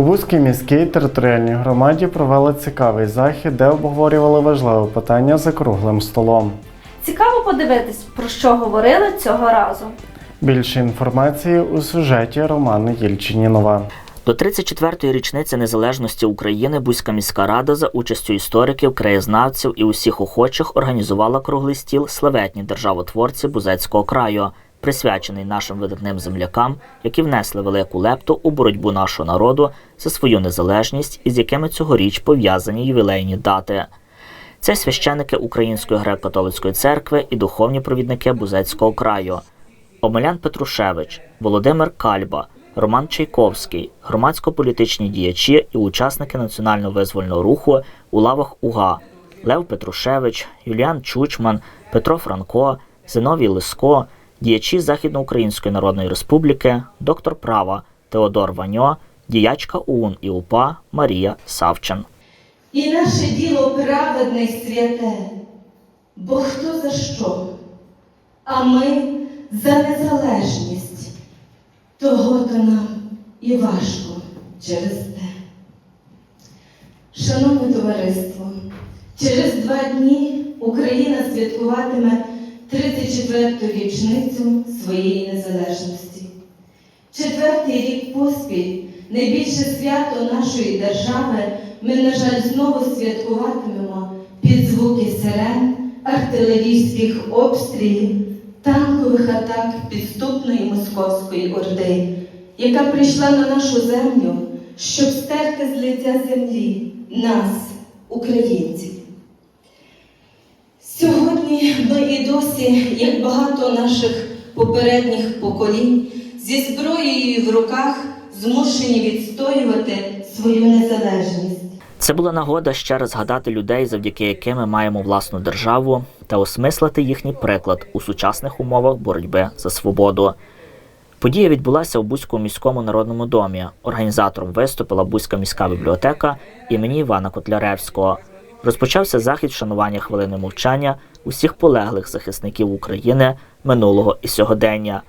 У Бузькій міській територіальній громаді провели цікавий захід, де обговорювали важливе питання за круглим столом. Цікаво подивитись, про що говорили цього разу. Більше інформації у сюжеті Романа Єльчинінова. До 34-ї річниці незалежності України Бузька міська рада за участю істориків, краєзнавців і усіх охочих організувала круглий стіл славетні державотворці Бузецького краю, присвячений нашим видатним землякам, які внесли велику лепту у боротьбу нашого народу за свою незалежність і з якими цьогоріч пов'язані ювілейні дати. Це священики Української греко-католицької церкви і духовні провідники Бузецького краю. Омелян Петрушевич, Володимир Кальба, Роман Чайковський, громадсько-політичні діячі і учасники національного визвольного руху у лавах УГА, Лев Петрушевич, Юліан Чучман, Петро Франко, Зиновій Лиско, діячі Західноукраїнської Народної Республіки, доктор права Теодор Ваньо, діячка ОУН і УПА Марія Савчин. І наше діло праведне й святе, бо хто за що, а ми за незалежність, того то нам і важко через те. Шановне товариство, через два дні Україна святкуватиме 34-ту річницю своєї незалежності. Четвертий рік поспіль найбільше свято нашої держави ми, на жаль, знову святкуватимемо під звуки сирен, артилерійських обстрілів, танкових атак підступної московської орди, яка прийшла на нашу землю, щоб стерти з лиця землі нас, українців. Сьогодні ми і досі, як багато наших попередніх поколінь, зі зброєю в руках змушені відстоювати свою незалежність. Це була нагода ще раз згадати людей, завдяки яким ми маємо власну державу, та осмислити їхній приклад у сучасних умовах боротьби за свободу. Подія відбулася у Бузькому міському народному домі. Організатором виступила Бузька міська бібліотека імені Івана Котляревського. Розпочався захід шанування хвилини мовчання усіх полеглих захисників України минулого і сьогодення.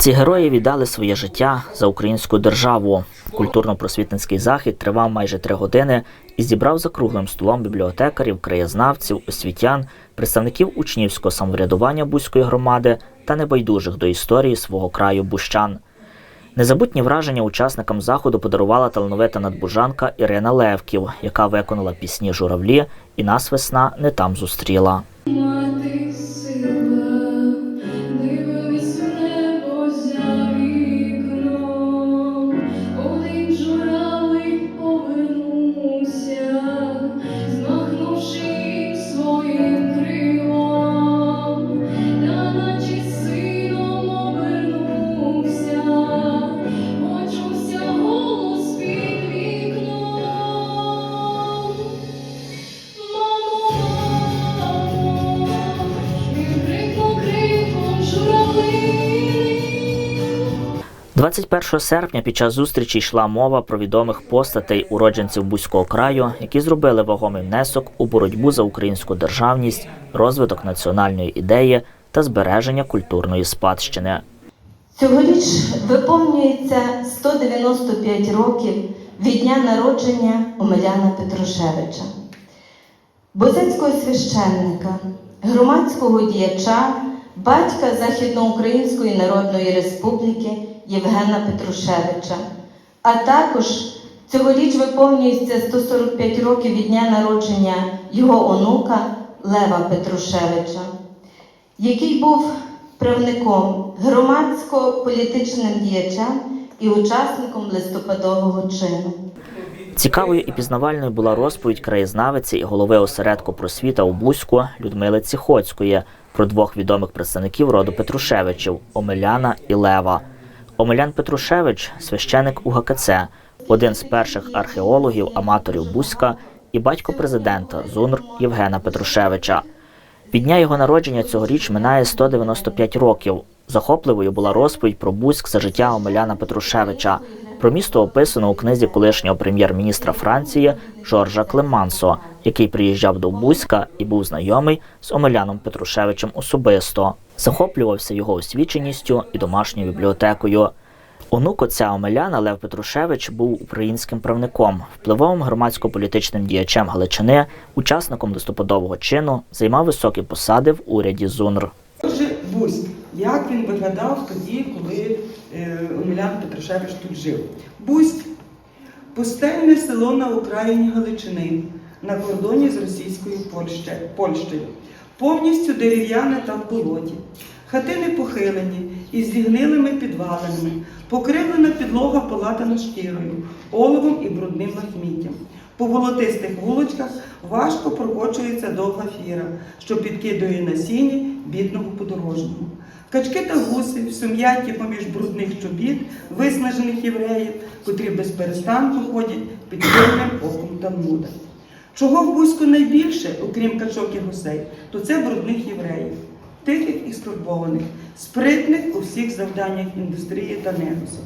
Ці герої віддали своє життя за українську державу. Культурно-просвітницький захід тривав майже три години і зібрав за круглим столом бібліотекарів, краєзнавців, освітян, представників учнівського самоврядування Бузької громади та небайдужих до історії свого краю бущан. Незабутні враження учасникам заходу подарувала талановита надбужанка Ірина Левків, яка виконала пісні журавлі і нас весна не там зустріла. 21 серпня під час зустрічі йшла мова про відомих постатей уродженців Бузького краю, які зробили вагомий внесок у боротьбу за українську державність, розвиток національної ідеї та збереження культурної спадщини. Цьогоріч виповнюється 195 років від дня народження Омеляна Петрушевича, бозецького священника, громадського діяча, батька Західноукраїнської Народної Республіки Євгена Петрушевича, а також цьогоріч виповнюється 145 років від дня народження його онука Лева Петрушевича який був правником, громадсько-політичним діячем і учасником листопадового чину. Цікавою і пізнавальною була розповідь краєзнавиці і голови осередку просвіта у Бузьку Людмили Ціхоцької про двох відомих представників роду Петрушевичів Омеляна і Лева. Омелян Петрушевич священик УГКЦ, один з перших археологів, аматорів Бузька і батько президента ЗУНР Євгена Петрушевича. Від дня його народження цьогоріч минає 195 років. Захопливою була розповідь про Буськ за життя Омеляна Петрушевича. Про місто описано у книзі колишнього прем'єр-міністра Франції Жоржа Клемансо, який приїжджав до Буська і був знайомий з Омеляном Петрушевичем особисто. Захоплювався його освіченістю і домашньою бібліотекою. Онук отця Омеляна Лев Петрушевич був українським правником, впливовим громадсько-політичним діячем Галичини, учасником листопадового чину, займав високі посади в уряді ЗУНР. Буськ. Як він виглядав тоді, коли е, Омелян Петрушевич тут жив? Буськ пустельне село на Україні Галичини на кордоні з Російською Польщею. Повністю дерев'яне та в болоті. Хатини похилені із зігнилими підвалинами, покривлена підлога полатана шкірою, оловом і брудним лахміттям. По болотистих вуличках важко прокочується довга фіра, що підкидує на бідного подорожнього. Качки та гуси в сум'ятті поміж брудних чобіт, виснажених євреїв, котрі без перестанку ходять під пильним оком Талмуда. Чого в Бузьку найбільше, окрім качок і гусей, то це брудних євреїв, тихих і стурбованих, спритних у всіх завданнях індустрії та негусу.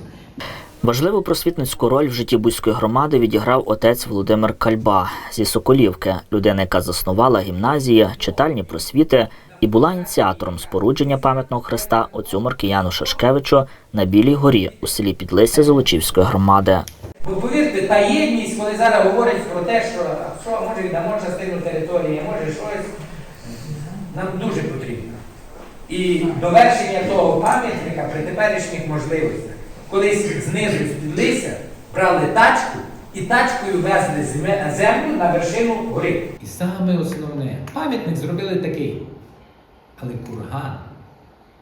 Важливу просвітницьку роль в житті Бузької громади відіграв отець Володимир Кальба зі Соколівки, людина, яка заснувала гімназії, читальні просвіти і була ініціатором спорудження пам'ятного хреста отцю Маркіяну Шашкевичу на Білій горі у селі Підлисся Золочівської громади. Бо повірте, та єдність, коли зараз говорять про те, що, що може віддамо частину території, може щось, нам дуже потрібно. І довершення того пам'ятника при теперішніх можливостях. Колись знизу спідлися, брали тачку і тачкою везли землю на вершину гори. І саме основне, пам'ятник зробили такий, але курган.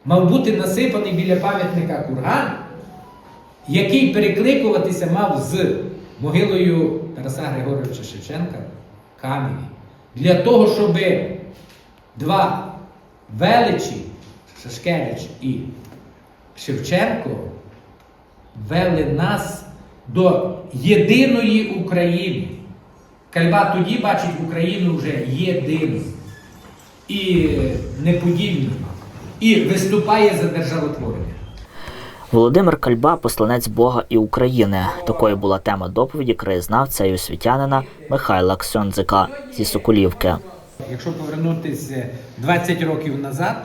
Мав бути насипаний біля пам'ятника курган, який перекликуватися мав з могилою Тараса Григоровича Шевченка в Кам'яні. Для того, щоб два величі, Шашкевич і Шевченко, вели нас до єдиної України. Кальба тоді бачить Україну вже єдину і неподільну, і виступає за державотворення. Володимир Кальба посланець Бога і України. Такою була тема доповіді краєзнавця і освітянина Михайла Ксьондзика зі Соколівки. Якщо повернутися 20 років назад,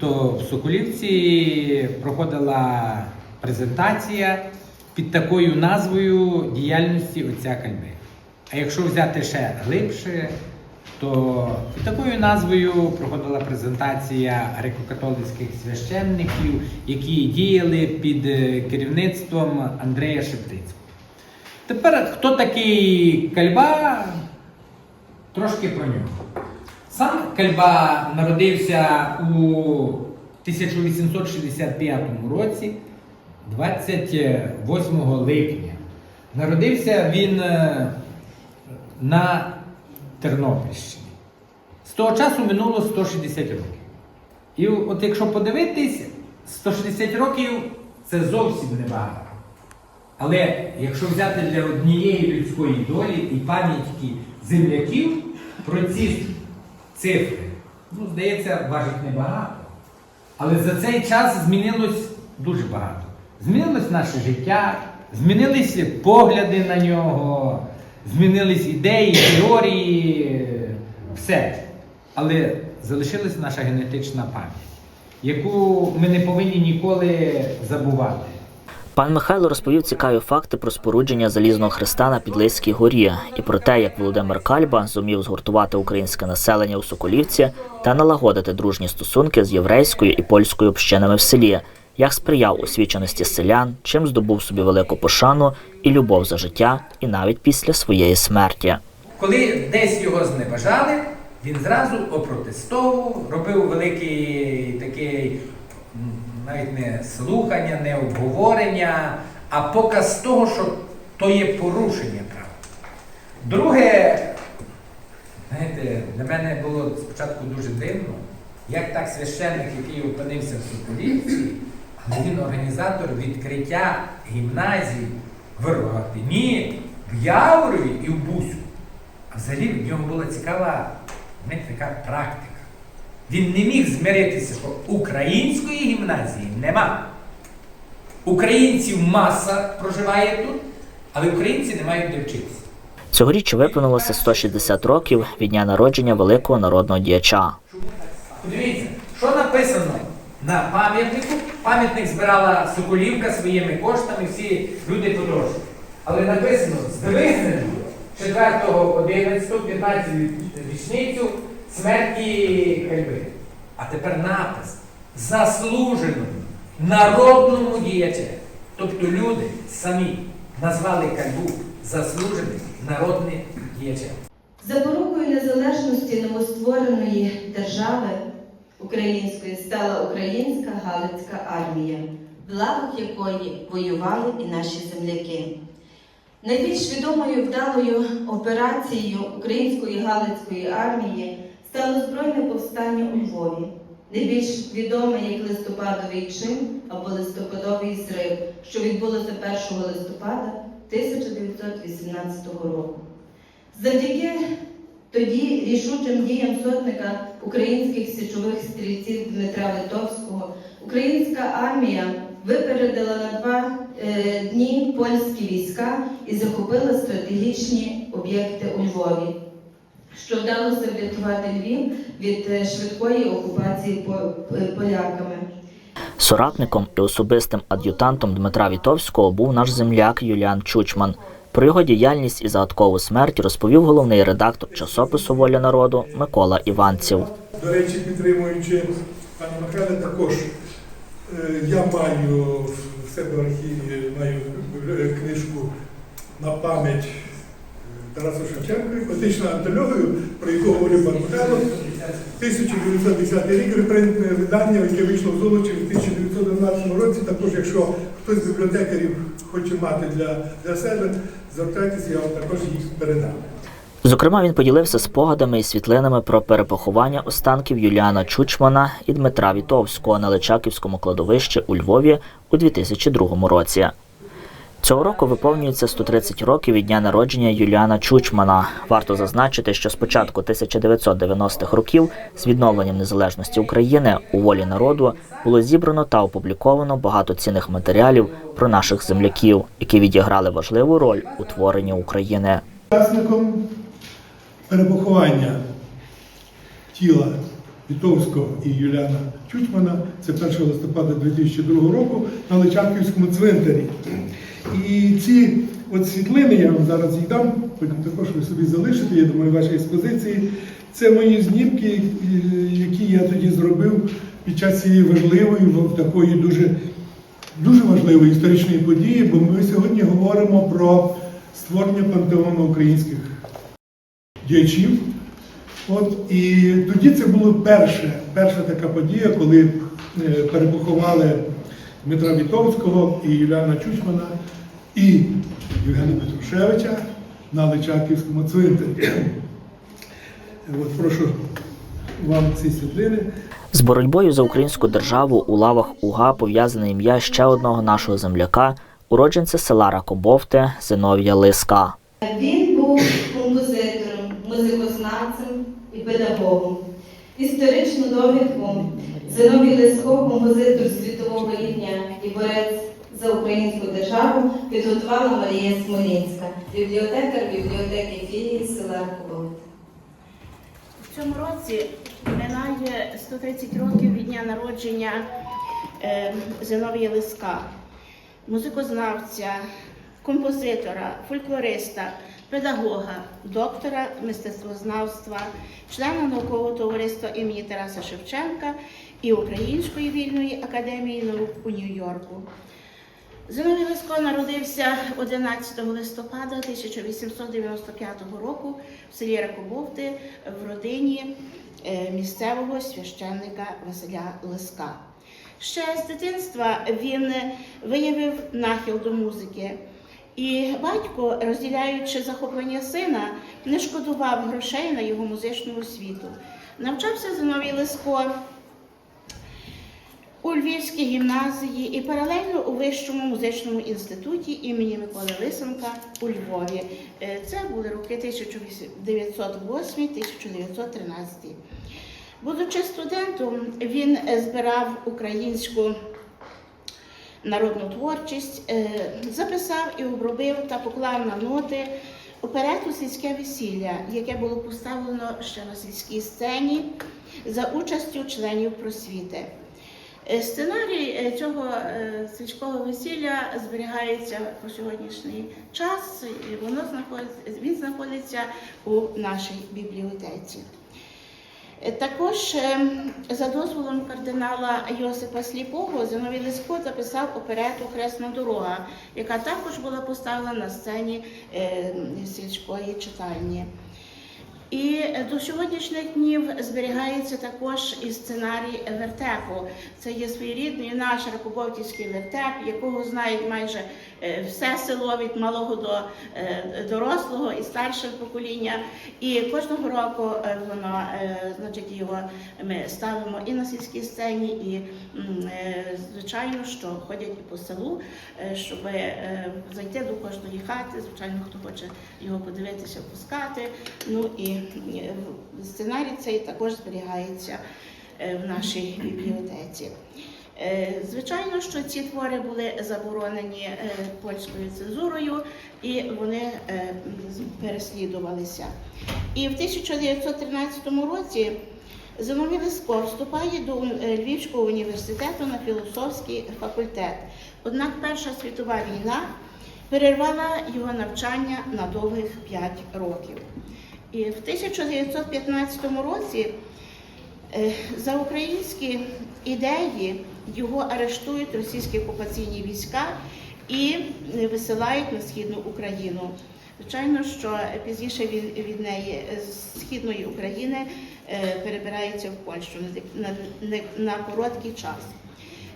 то в Соколівці проходила презентація під такою назвою діяльності отця Кальби. А якщо взяти ще глибше, то такою назвою проходила презентація греко-католицьких священників, які діяли під е, керівництвом Андрея Шептицького. Тепер хто такий Кальба? Трошки про нього. Сам Кальба народився у 1865 році, 28 липня. Народився він е, на Тернопільщині. З того часу минуло 160 років. І от якщо подивитись, 160 років це зовсім небагато. Але якщо взяти для однієї людської долі і пам'ятки земляків про ці цифри, ну, здається, важить небагато. Але за цей час змінилось дуже багато. Змінилось наше життя, змінилися погляди на нього, змінились ідеї, теорії, все. Але залишилась наша генетична пам'ять, яку ми не повинні ніколи забувати. Пан Михайло розповів цікаві факти про спорудження залізного хреста на Підлиській горі і про те, як Володимир Кальба зумів згуртувати українське населення у Соколівці та налагодити дружні стосунки з єврейською і польською общинами в селі, як сприяв освіченості селян, чим здобув собі велику пошану і любов за життя, і навіть після своєї смерті. Коли десь його зневажали, він зразу опротестовував, робив великий такий навіть не слухання, не обговорення, а показ того, що то є порушення прав. Друге, знаєте, для мене було спочатку дуже дивно, як так священник, який опинився в Соколівці, але він організатор відкриття гімназії в Рогатині, в Яворові і в Бузьку. А взагалі в нього була цікава знаєте, така практика. Він не міг змиритися, що української гімназії нема. Українців маса проживає тут, але українці не мають де вчитися. Цьогоріч виповнилося 160 років від дня народження великого народного діяча. Подивіться, що написано на пам'ятнику. Пам'ятник збирала Соколівка своїми коштами, всі люди подорожні. Але написано з визнанням 4.11.15 річницю смерті Кальби. А тепер напис заслуженому народному діячеві. Тобто люди самі назвали Кальбу заслуженим народним діячем. Запорукою незалежності новоствореної держави української стала Українська Галицька армія, в лавах якої воювали і наші земляки. Найбільш відомою вдалою операцією Української Галицької армії стало збройне повстання у Львові, найбільш відоме як листопадовий чин або листопадовий зрив, що відбулося 1 листопада 1918 року. Завдяки тоді рішучим діям сотника українських січових стрільців Дмитра Литовського українська армія випередила на два е, дні польські війська і захопила стратегічні об'єкти у Львові, що вдалося врятувати Львів від е, швидкої окупації е, поляками. Соратником і особистим ад'ютантом Дмитра Вітовського був наш земляк Юліан Чучман. Про його діяльність і загадкову смерть розповів головний редактор часопису Воля народу Микола Іванців. До речі, підтримуючи пані Михайле, також е, я маю в себе в архіві маю е, книжку на пам'ять е, Тарасу Шевченка, фактично антологію, про яку говорив пан Михайло. 1910 рік репринтне видання, яке вийшло в Золочі в 1911 році. Також, якщо хтось з бібліотекарів хоче мати для, для себе, звертайтеся, я вам також їх передам. Зокрема, він поділився спогадами і світлинами про перепоховання останків Юліана Чучмана і Дмитра Вітовського на Личаківському кладовищі у Львові у 2002 році. Цього року виповнюється 130 років від дня народження Юліана Чучмана. Варто зазначити, що з початку 1990-х років з відновленням незалежності України у волі народу було зібрано та опубліковано багато цінних матеріалів про наших земляків, які відіграли важливу роль у творенні України. Учасником перепоховання тіла Вітовського і Юліана Чучмана це 1 листопада 2002 року на Личаківському цвинтарі. І ці от світлини, я вам зараз їх дам, потім також ви собі залишите, я думаю, в вашій експозиції. Це мої знімки, е, які я тоді зробив під час цієї важливої, такої дуже, дуже важливої історичної події, бо ми сьогодні говоримо про створення пантеону українських діячів. От, і тоді це була перша, перша така подія, коли е, перепоховали Дмитра Вітовського і Юліана Чучмана і Євгена Петрушевича на Личаківському цвинтарі. От, прошу вам ці світлини. З боротьбою за українську державу у лавах УГА пов'язане ім'я ще одного нашого земляка, уродженця села Ракобовте Зиновія Лиска. Він був композитором, музикознавцем і педагогом. Історичну довідку Зиновій Лиско, композитор світового рівня і борець за українську державу, підготувала Марія Смолінська, бібліотекар бібліотеки філії села Раховод. В цьому році минає 130 років від дня народження е, Зиновія Лиска, музикознавця, композитора, фольклориста, педагога, доктора мистецтвознавства, члена наукового товариства імені Тараса Шевченка і Української вільної академії наук у Нью-Йорку. Зиновій Лиско народився 11 листопада 1895 року в селі Ракобовти в родині е, місцевого священника Василя Лиска. Ще з дитинства він виявив нахил до музики. І батько, розділяючи захоплення сина, не шкодував грошей на його музичну освіту. Навчався Зиновій Лиско у Львівській гімназії і паралельно у Вищому музичному інституті імені Миколи Лисенка у Львові. Е, Це були роки 1908-1913. Будучи студентом, він збирав українську народну творчість, е, записав і обробив та поклав на ноти оперету Сільське весілля, яке було поставлено ще на сільській сцені за участю членів просвіти. Е, Сценарій е, цього е, сільського весілля зберігається по сьогоднішній час, і воно знаходиться, він знаходиться у нашій бібліотеці. Також за дозволом кардинала Йосипа Сліпого Зиновій Лисько записав оперету Хресна дорога, яка також була поставлена на сцені сільської читальні. І до сьогоднішніх днів зберігається також і сценарій вертепу. Це є своєрідний наш Ракубовтівський вертеп, якого знають майже е, все село від малого до е, дорослого і старше покоління. І кожного року е, воно, значить, його ми ставимо і на сільській сцені, і звичайно, що ходять і по селу, щоб зайти до кожної хати. Звичайно, хто хоче його подивитися, пускати. Ну і сценарій цей також зберігається е, в нашій бібліотеці. Е, Звичайно, що ці твори були заборонені е, польською цензурою і вони е, переслідувалися. І в 1913 році Зиновій Лиско вступає до е, Львівського університету на філософський факультет. Однак Перша світова війна перервала його навчання на довгих 5 років. І в 1915 році е, за українські ідеї його арештують російські окупаційні війська і е, висилають на східну Україну. Звичайно, що пізніше він від неї е, з східної України перебирається в Польщу на, на, на короткий час.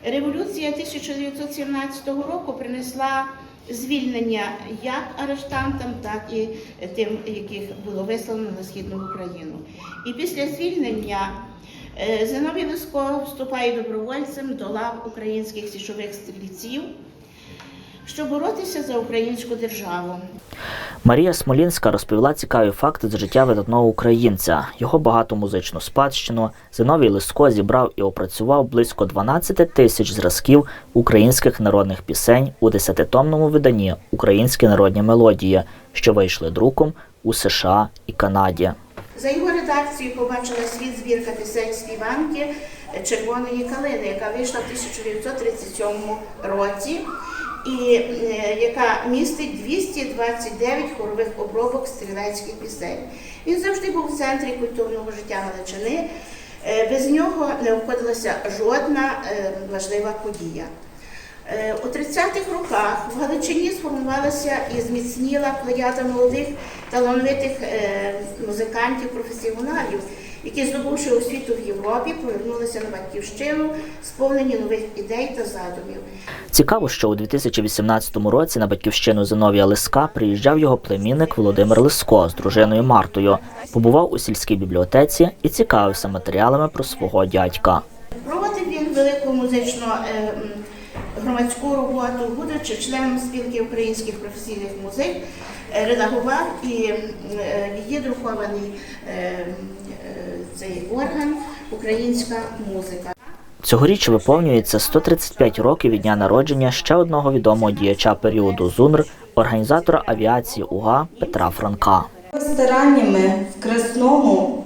Революція 1917 року принесла звільнення як арештантам, так і тим, яких було вислано на східну Україну. І після звільнення е, Зиновій Лиско вступає добровольцем до лав українських січових стрільців, щоб боротися за українську державу. Марія Смолінська розповіла цікаві факти з життя видатного українця, його багату музичну спадщину. Зиновій Лиско зібрав і опрацював близько 12 тисяч зразків українських народних пісень у десятитомному виданні Українські народні мелодії, що вийшли друком у США і Канаді. За його редакцією побачила світ збірка пісень співанки Червоної калини, яка вийшла в 1937 році, і е, яка містить 229 хорових обробок стрілецьких пісень. Він завжди був в центрі культурного життя Галичини. Е, Без нього не обходилася жодна е, важлива подія. У 30-х роках в Галичині сформувалася і зміцніла плеяда молодих талановитих музикантів, професіоналів, які, здобувши освіту в Європі, повернулися на батьківщину, сповнені нових ідей та задумів. Цікаво, що у 2018 році на батьківщину Зиновія Лиска приїжджав його племінник Володимир Лиско з дружиною Мартою, побував у сільській бібліотеці і цікавився матеріалами про свого дядька. Проводив він велику музичну е, громадську роботу, будучи членом спілки українських професійних музик, редагував і е, є друкований е, е, цей орган Українська музика. Цьогоріч виповнюється 135 років від дня народження ще одного відомого діяча періоду ЗУНР, організатора авіації УГА Петра Франка. Стараннями в Красному е,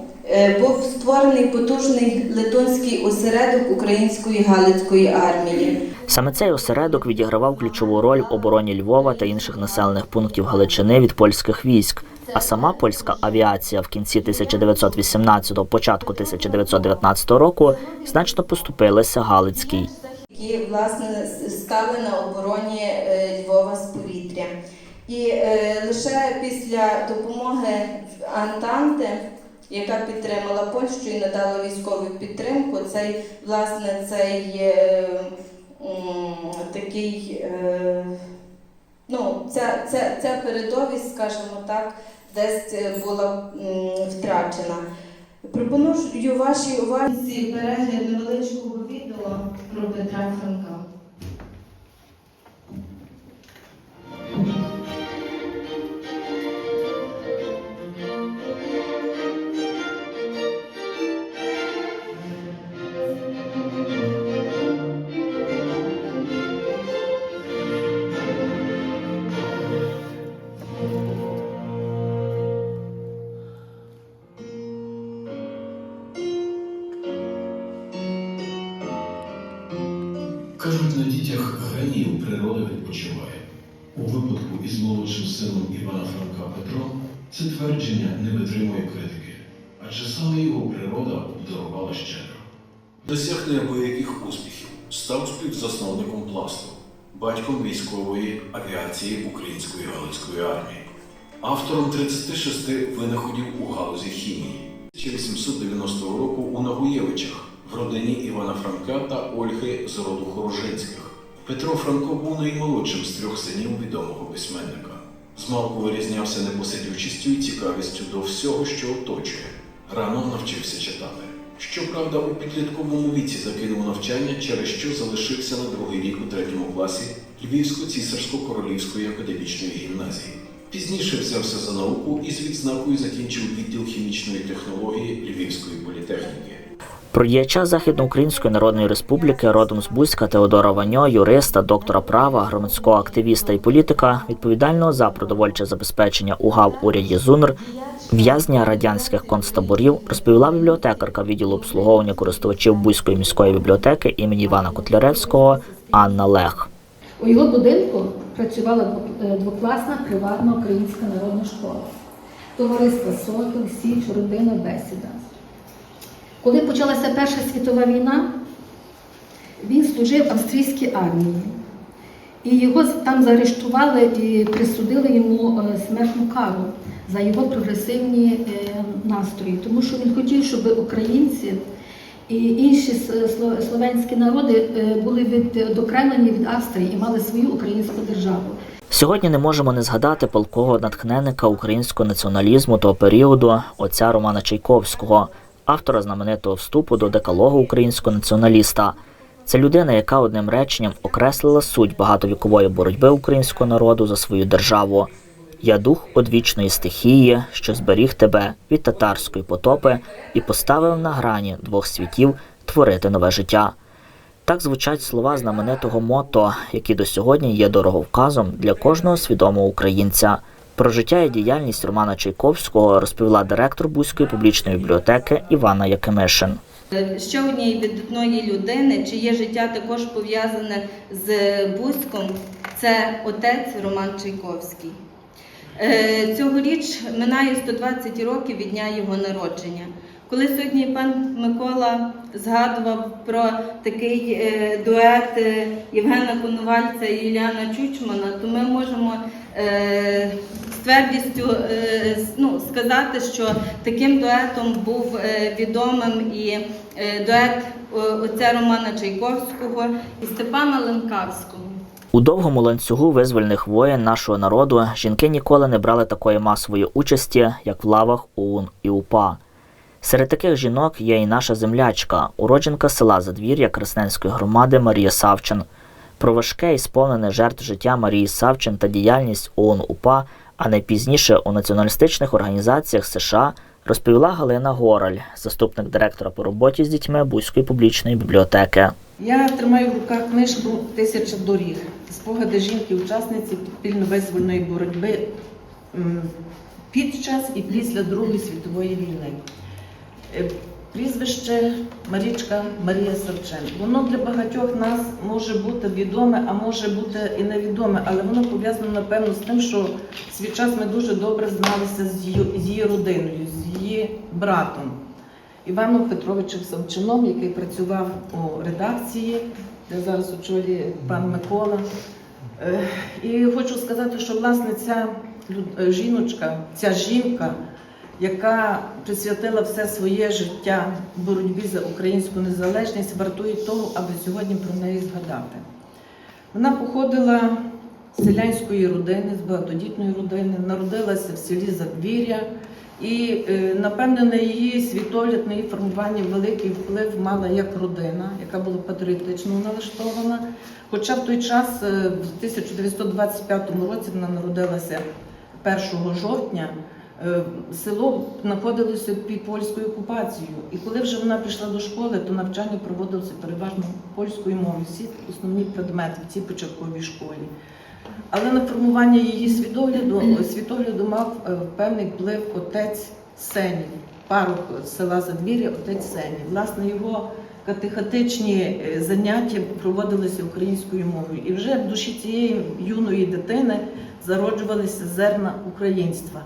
був створений потужний литонський осередок української Галицької армії. Саме цей осередок відігравав ключову роль в обороні Львова та інших населених пунктів Галичини від польських військ. А сама польська авіація в кінці 1918-го, початку 1919 року значно поступилася Галицькій. які власне стали на обороні е, Львова з повітря. І е, лише після допомоги Антанти, яка підтримала Польщу і надала військову підтримку, цей власне цей е, такий. Е, Ну, ця, ця, ця передовість, скажімо так, десь е, була м, втрачена. Пропоную вашій увазі перегляд невеличкого відео про Петра Франка. Хімії. 1890 року у Нагуєвичах в родині Івана Франка та Ольги з роду Хорожинських. Петро Франко був наймолодшим з трьох синів відомого письменника. Змалку вирізнявся непосидючістю і цікавістю до всього, що оточує. Рано навчився читати. Щоправда, у підлітковому віці закинув навчання, через що залишився на другий рік у третьому класі Львівсько-цісарсько-королівської академічної гімназії. Пізніше взявся за науку і з відзнакою закінчив відділ хімічної технології Львівської політехніки. Про діяча Західноукраїнської Народної Республіки родом з Бузька Теодора Ваньо, юриста, доктора права, громадського активіста і політика, відповідального за продовольче забезпечення УГАВ уряді ЗУНР, в'язня радянських концтаборів, розповіла бібліотекарка відділу обслуговування користувачів Бузької міської бібліотеки імені Івана Котляревського Анна Лех. У його будинку працювала е, двокласна приватна українська народна школа, товариство Сокіл, Січ, родина, бесіда. Коли почалася Перша світова війна, він служив в австрійській армії. І його там заарештували і присудили йому е, смертну кару за його прогресивні е, настрої, тому що він хотів, щоб українці і інші с- сло- слов'янські народи е, були відокремлені від Австрії і мали свою українську державу. Сьогодні не можемо не згадати полкового натхненника українського націоналізму того періоду отця Романа Чайковського, автора знаменитого вступу до декалогу українського націоналіста. Це людина, яка одним реченням окреслила суть багатовікової боротьби українського народу за свою державу. Я дух одвічної стихії, що зберіг тебе від татарської потопи і поставив на грані двох світів творити нове життя. Так звучать слова знаменитого мото, які до сьогодні є дороговказом для кожного свідомого українця. Про життя і діяльність Романа Чайковського розповіла директор Бузької публічної бібліотеки Івана Якимишин. Ще однієї видатної людини, чиє життя також пов'язане з Бузьком, це отець Роман Чайковський. Е, Цьогоріч минає 120 років від дня його народження. Коли сьогодні пан Микола згадував про такий е, дует е, Євгена Коновальця і Юліана Чучмана, то ми можемо з твердістю ну, сказати, що таким дуетом був відомим і дует отця Романа Чайковського і Степана Ленкавського. У довгому ланцюгу визвольних воєн нашого народу жінки ніколи не брали такої масової участі, як в лавах ОУН і УПА. Серед таких жінок є і наша землячка, уродженка села Задвір'я Красненської громади Марія Савчин. Про важке і сповнене жертв життя Марії Савчин та діяльність ОУН УПА, а найпізніше у націоналістичних організаціях США розповіла Галина Гораль, заступник директора по роботі з дітьми Бузької публічної бібліотеки. Я тримаю в руках книжку Тисяча доріг. Спогади жінки-учасниці підпільно-визвольної боротьби під час і після Другої світової війни. Е, Прізвище Марічка Марія Савченко. Воно для багатьох нас може бути відоме, а може бути і невідоме, але воно пов'язано напевно з тим, що в свій час ми дуже добре зналися з її родиною, з її братом. Іваном Петровичем Савчином, який працював у редакції, де зараз очолює пан Микола. Е, І хочу сказати, що власне ця е, жіночка, ця жінка, яка присвятила все своє життя боротьбі за українську незалежність, вартує того, аби сьогодні про неї згадати. Вона походила з селянської родини, з багатодітної родини, народилася в селі Задвір'я. І, е, напевне, на її світогляд, на її формування великий вплив мала як родина, яка була патріотично налаштована. Хоча в той час, е, в 1925 році, вона народилася 1 жовтня, е, село знаходилося під польською окупацією. І коли вже вона пішла до школи, то навчання проводилося переважно польською мовою, всі основні предмети в цій початковій школі. Але на формування її світогляду, світогляду мав е, певний вплив отець Сенів, парох села Задвір'я, отець Сенів. Власне, його катехатичні е, заняття проводилися українською мовою. І вже в душі цієї юної дитини зароджувалися зерна українства.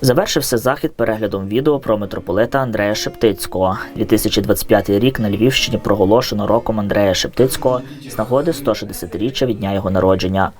Завершився захід переглядом відео про митрополита Андрея Шептицького. 2025 рік на Львівщині проголошено роком Андрея Шептицького з нагоди 160-річчя від дня його народження.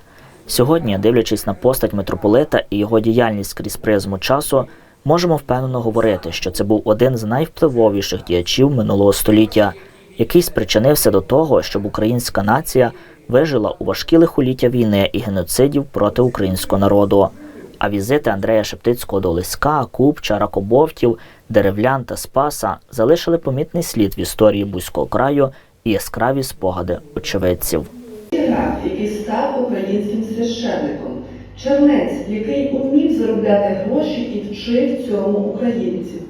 Сьогодні, дивлячись на постать митрополита і його діяльність крізь призму часу, можемо впевнено говорити, що це був один з найвпливовіших діячів минулого століття, який спричинився до того, щоб українська нація вижила у важкі лихоліття війни і геноцидів проти українського народу. А візити Андрея Шептицького до Лиська, Купча, Ракобовтів, Деревлян та Спаса залишили помітний слід в історії Бузького краю і яскраві спогади очевидців. Граф, який став українським священником, чернець, який умів заробляти гроші і вчив цьому українців,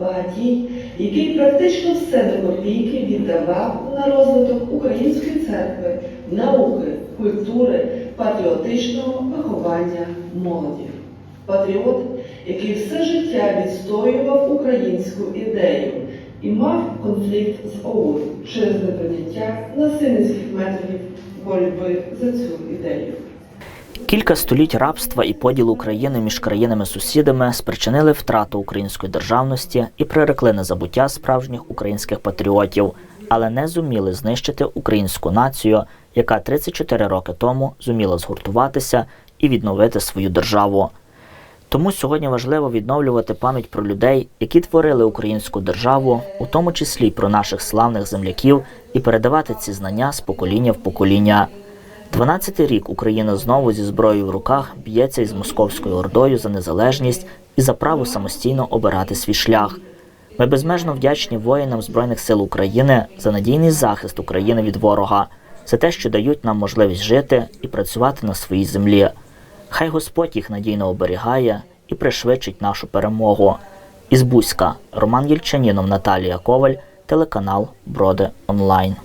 багатій, який практично все до копійки віддавав на розвиток української церкви, науки, культури, патріотичного виховання молоді. Патріот, який все життя відстоював українську ідею і мав конфлікт з ОУН через неприйняття насильницьких методів боротьби за цю ідею. Кілька століть рабства і поділу України між країнами-сусідами спричинили втрату української державності і прирекли на забуття справжніх українських патріотів, але не зуміли знищити українську націю, яка 34 роки тому зуміла згуртуватися і відновити свою державу. Тому сьогодні важливо відновлювати пам'ять про людей, які творили українську державу, у тому числі про наших славних земляків, і передавати ці знання з покоління в покоління. 12-й рік Україна знову зі зброєю в руках б'ється із московською ордою за незалежність і за право самостійно обирати свій шлях. Ми безмежно вдячні воїнам Збройних сил України за надійний захист України від ворога, за те, що дають нам можливість жити і працювати на своїй землі. Хай Господь їх надійно оберігає і пришвидшить нашу перемогу. Із Бузька Роман Єльчанінов, Наталія Коваль, телеканал Броди Онлайн.